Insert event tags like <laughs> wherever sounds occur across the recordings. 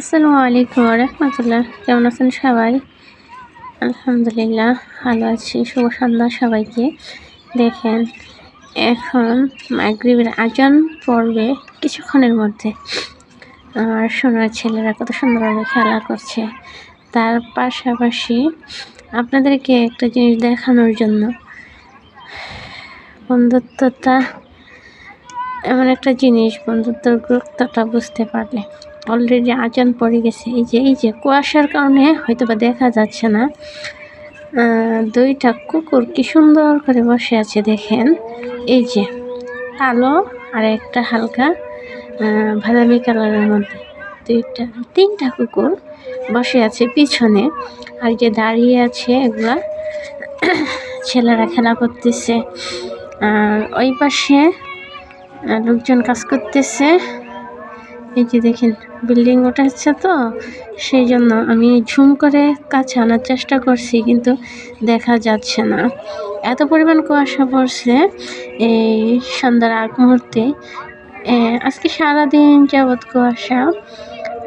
আসসালামু আলাইকুম রহমতুল্লাহ। কেমন আছেন সবাই? আলহামদুলিল্লাহ ভালো আছি। শুভ সন্ধ্যা সবাইকে। দেখেন, এখন মাগরীবের আজান পড়বে কিছুক্ষণের মধ্যে। আর সোনার ছেলেরা কত সুন্দরভাবে খেলা করছে। তার পাশাপাশি আপনাদেরকে একটা জিনিস দেখানোর জন্য। বন্ধুত্বটা এমন একটা জিনিস বন্ধুত্বর গুরুত্বটা বুঝতে পারলে। অলরেডি আজান পড়ে গেছে। এই যে এই যে, কুয়াশার কারণে হয়তো বা দেখা যাচ্ছে না। দুইটা কুকুর কি সুন্দর করে বসে আছে দেখেন। এই যে, কালো আর একটা হালকা বাদামি কালারের মধ্যে দুইটা, তিনটা কুকুর বসে আছে পিছনে। আর যে, দাঁড়িয়ে আছে এগুলা <clears throat> ছেলেরা খেলা করতেছে। আর ওই পাশে লোকজন কাজ করতেছে। এই যে দেখেন, বিল্ডিং হচ্ছে তো, সেই জন্য আমি ঝুম করে কাছে আনার চেষ্টা করছি, কিন্তু দেখা যাচ্ছে না। এত পরিমাণ কুয়াশা পড়ছে এই সন্ধ্যার আগ মুহূর্তে। আজকে সারাদিন যাবৎ কুয়াশা।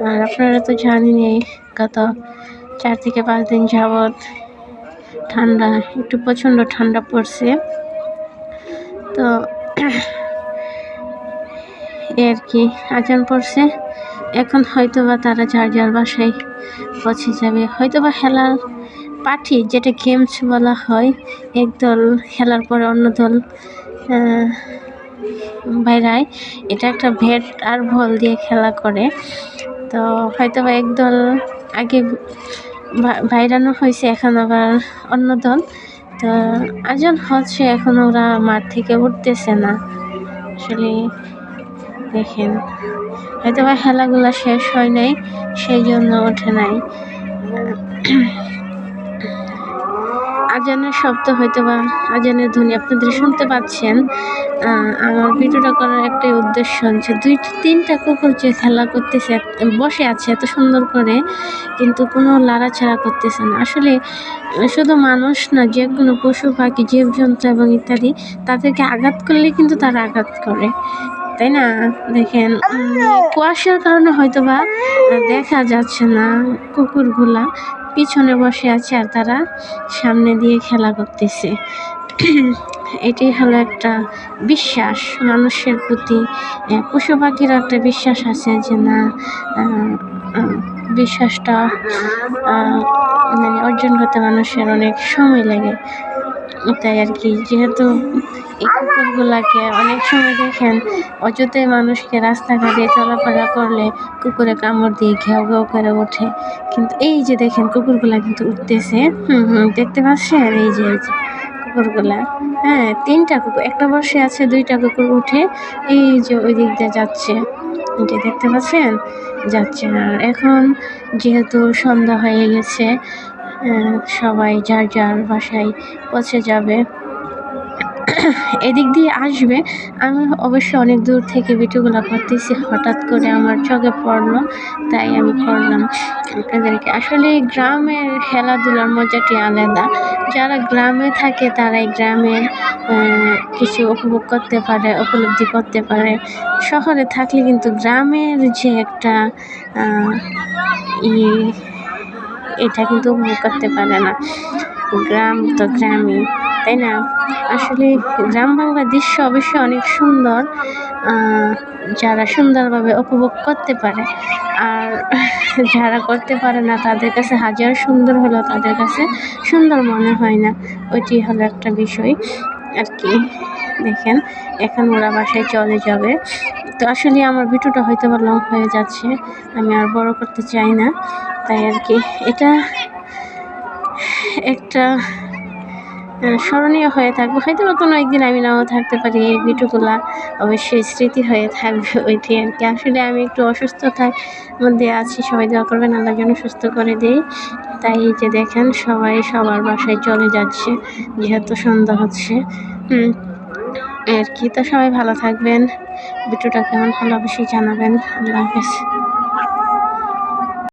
আর আপনারা তো জানেনই, গত চার থেকে পাঁচ দিন যাবৎ ঠান্ডা, একটু প্রচণ্ড ঠান্ডা পড়ছে। তো আর কি আজান পড়ছে? এখন হয়তো বা তারা যার যার বাসায় পৌঁছে যাবে। হয়তো বা খেলার পাঠি, যেটা গেমস বলা হয় একদল খেলার পরে অন্য দল বাইরায়। এটা একটা ভেট আর বল দিয়ে খেলা করে। তো হয়তো বা একদল আগে বাইরানো হয়েছে, এখন আবার অন্য দল। তো আজান হচ্ছে, এখন ওরা মাঠ থেকে উঠতেছে না। আসলে দেখেন। হয়তো বা খেলাগুলো শেষ হয় নাই, সেই জন্য ওঠে নাই। আজানের শব্দ হয়তো বা আজানের ধ্বনি আপনাদের শুনতে পাচ্ছেন। আমার ভিডিওটা করার একটাই উদ্দেশ্য হচ্ছে দুই, তিনটা কুকুর যে খেলা করতেছে বসে আছে এত সুন্দর করে, কিন্তু কোনো লাড়াছাড়া করতেছে না। আসলে, শুধু মানুষ না, যে কোনো পশু, পাখি, জীবজন্তু এবং ইত্যাদি, তাদেরকে আঘাত করলে কিন্তু তারা আঘাত করে। তাই না? দেখেন কুয়াশার কারণে হয়তো বা দেখা যাচ্ছে না কুকুরগুলা। পিছনে বসে আছে আর তারা সামনে দিয়ে খেলা করতেছে। <clears throat> এটি হলো একটা বিশ্বাস, মানুষের প্রতি পশু পাখির একটা বিশ্বাস আছে যে না বিশ্বাসটা মানে অর্জন করতে মানুষের অনেক সময় লাগে। তাই আর কি, যেহেতু এই কুকুরগুলাকে অনেক সময় দেখেন অযথাই মানুষকে রাস্তাঘাটে চলাফেরা করলে কুকুরে কামড় দিয়ে ঘেউ ঘেউ করে ওঠে। কিন্তু এই যে দেখেন কুকুরগুলা কিন্তু উঠতেছে, হুম হুম, দেখতে পাচ্ছেন? এই যে এই যে কুকুরগুলা হ্যাঁ তিনটা কুকুর, একটা বসে আছে, দুইটা কুকুর উঠে এই যে ওই দিক দিয়ে যাচ্ছে। যে দেখতে পাচ্ছেন? যাচ্ছে আর এখন যেহেতু সন্ধ্যা হয়ে গেছে সবাই যার যার বাসায় পৌঁছে যাবে। এদিক দিয়ে আসবে। আমি অবশ্য অনেক দূর থেকে ভিডিওগুলো করতেছি। হঠাৎ করে আমার চোখে পড়ল, তাই আমি করলাম আপনাদেরকে আসলে গ্রামের খেলাধুলার মজাটি আলাদা। যারা গ্রামে থাকে, তারাই গ্রামের কিছু উপভোগ করতে পারে, উপলব্ধি করতে পারে। শহরে থাকলে কিন্তু গ্রামের যে একটা ই এটা কিন্তু করতে পারে না। গ্রাম তো গ্রামই, তাই না? আসলে গ্রাম বাংলার দৃশ্য অবশ্যই অনেক সুন্দর যারা সুন্দরভাবে উপভোগ করতে পারে। আর <laughs> যারা করতে পারে না, তাদের কাছে হাজার সুন্দর হলেও তাদের কাছে সুন্দর মনে হয় না। ওইটি হলো একটা বিষয় আর কি। দেখেন, এখন ওরা বাসায় চলে যাবে। তো আসলে আমার ভিডিওটা হয়তো বা লং হয়ে যাচ্ছে। আমি আর বড় করতে চাই না। তাই আর কি। এটা একটা স্মরণীয় হয়ে থাকবে। হয়তো বা কোনো একদিন আমি নাও থাকতে পারি, এই ভিডিওগুলা অবশ্যই স্মৃতি হয়ে থাকবে <laughs> ওইটি আর কি। আসলে আমি একটু অসুস্থতার মধ্যে আছি, সবাই দোয়া করবেন আল্লাহ যেন সুস্থ করে দেয় তাই এই যে দেখেন, সবাই সবার বাসায় চলে যাচ্ছে, যেহেতু সন্ধ্যা হচ্ছে। আর কি। তো সবাই ভালো থাকবেন। ভিডিওটা কেমন ভালো অবশ্যই জানাবেন। আল্লাহ হাফেজ।